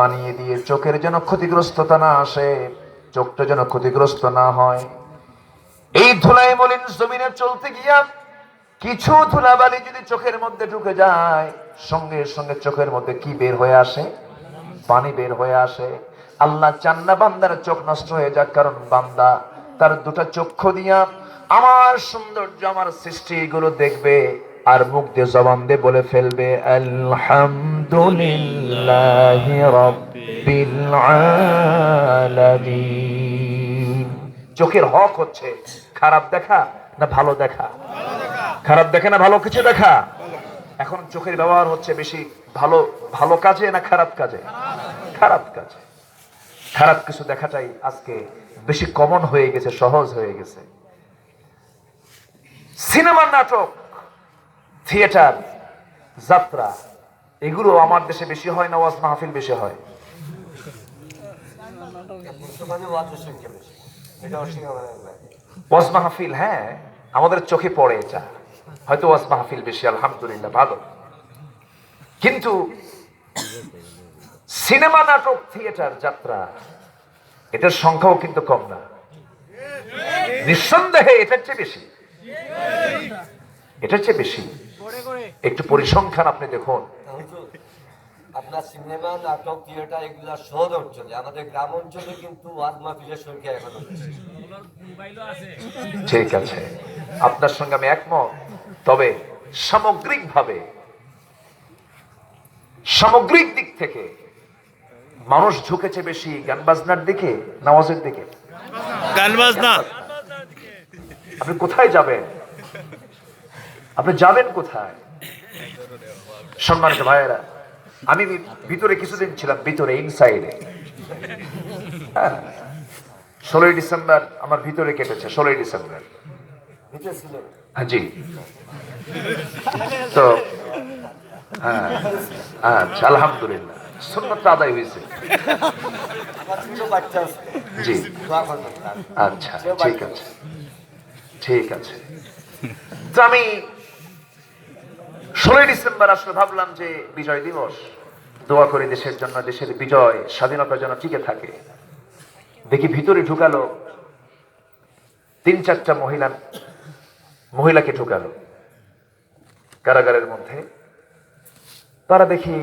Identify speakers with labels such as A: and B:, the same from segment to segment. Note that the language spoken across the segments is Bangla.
A: বানিয়ে দিয়ে চোখের যেন ক্ষতিগ্রস্ততা না আসে, চোখটা যেন ক্ষতিগ্রস্ত না হয়। এই ধুলাই মলিন জমিনে চলতে গিয়া কিছু ধুলাবালি যদি চোখের মধ্যে ঢুকে যায়, সঙ্গে সঙ্গে চোখের মধ্যে কি বের হয়ে আসে? পানি বের হয়ে আসে। আল্লাহ চান্না বান্দার চোখ নষ্ট হয়ে যাক, কারণ বান্দা তার দুটা চক্ষু দিয়া আমার সৌন্দর্য, আমার সৃষ্টি এগুলো দেখবে আর মুখ দিয়ে জবান দিয়ে বলে ফেলবে, আলহামদুলিল্লাহ। রব্বিল আলামিন। চোখের হক হচ্ছে খারাপ দেখা না ভালো দেখা? খারাপ দেখা না ভালো কিছু দেখা? এখন চোখের ব্যবহার হচ্ছে বেশি ভালো ভালো কাজে না খারাপ কাজে? খারাপ কাজে। খারাপ কিছু দেখাটাই আজকে বেশি কমন হয়ে গেছে, সহজ হয়ে গেছে। সিনেমা নাটক থিয়েটার যাত্রা এগুলো আমার দেশে বেশি হয় না ওয়াজ মাহফিল বেশি হয়। ওয়াজ মাহফিল হ্যাঁ আমাদের চোখে পড়ে এটা। হয়তো ওয়াজ মাহফিল বেশি আলহামদুলিল্লাহ ভালো। কিন্তু সিনেমা নাটক থিয়েটার যাত্রা এটার সংখ্যাও কিন্তু কম না। নিঃসন্দেহে এটার চেয়ে বেশি। এটার চেয়ে বেশি। একটু পরিসংখ্যান আপনি দেখুন।
B: আপনার সিনেমা নাটক থিয়েটার এগুলা শহর অঞ্চলে আমাদের গ্রাম অঞ্চলে কিন্তু ওয়াজ মাহফিলের সংখ্যা এখনও
A: ঠিক আছে। আপনার সঙ্গে আমি একমত। তবে সামগ্রিকভাবে সামগ্রিক দিক থেকে মানুষ ঝুঁকেছে বেশি গান বাজনার দিকে নামাজের দিকে?
C: গান বাজনা।
A: আপনি কোথায় যাবেন? আপনি যাবেন কোথায়? সম্মানিত ভাইয়েরা, আমি ভিতরে কিছুদিন ছিলাম, ভিতরে ইনসাইডে ষোলোই ডিসেম্বর আমার ভিতরে কেটেছে, ষোলোই ডিসেম্বর। হ্যাঁ জি। তো হ্যাঁ আচ্ছা আলহামদুলিল্লাহ। সুন্নত আদায় হয়েছে। জি। আচ্ছা ঠিক আছে। ঠিক আছে। তো আমি ষোলোই ডিসেম্বর আসলে ভাবলাম যে বিজয় দিবস। দোয়া করি দেশের জন্য, দেশের বিজয়, স্বাধীনতার জন্য টিকে থাকে। দেখি ভিতরে ঢুকালো তিন চারটা মহিলা, মহিলাকে ঢুকালো কারাগারের মধ্যে। তারা দেখি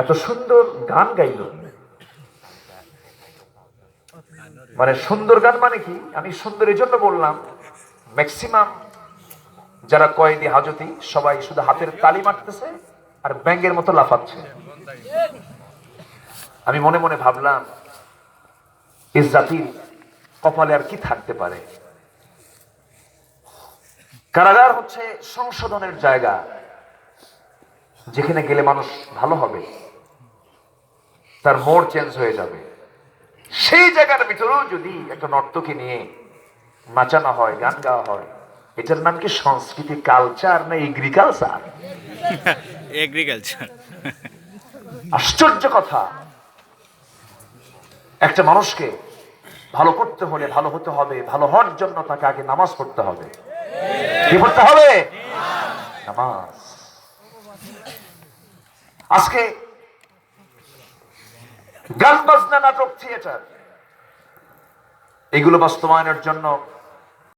A: এত সুন্দর গান গাইল। মানে সুন্দর গান মানে কি? আমি সুন্দর এই জন্য বললাম ম্যাক্সিমাম যারা কয়েদি হাজতি, সবাই শুধু হাতের তালি মারতেছে আর ব্যাঙ্গের মতো লাফাচ্ছে। আমি মনে মনে ভাবলাম এই জাতির কপালে আর কি থাকতে পারে? কারাগার হচ্ছে সংশোধনের জায়গা, যেখানে গেলে মানুষ ভালো হবে। তার মোড় চেঞ্জ হয়ে যাবে। সেই জায়গার ভিতরেও যদি একটা নর্তকে নিয়ে নাচানো হয়, গান গাওয়া হয় এটার নাম কি সংস্কৃতি কালচার না এগ্রিকালচার
C: এগ্রিকালচার
A: আশ্চর্য কথা। একটা মানুষকে ভালো করতে হলে ভালো হতে হবে ভালো হওয়ার জন্য তাকে আগে নামাজ পড়তে হবে। কি পড়তে হবে? নামাজ। আজকে গান বাজনা নাটক থিয়েটার এগুলো বাস্তবায়নের জন্য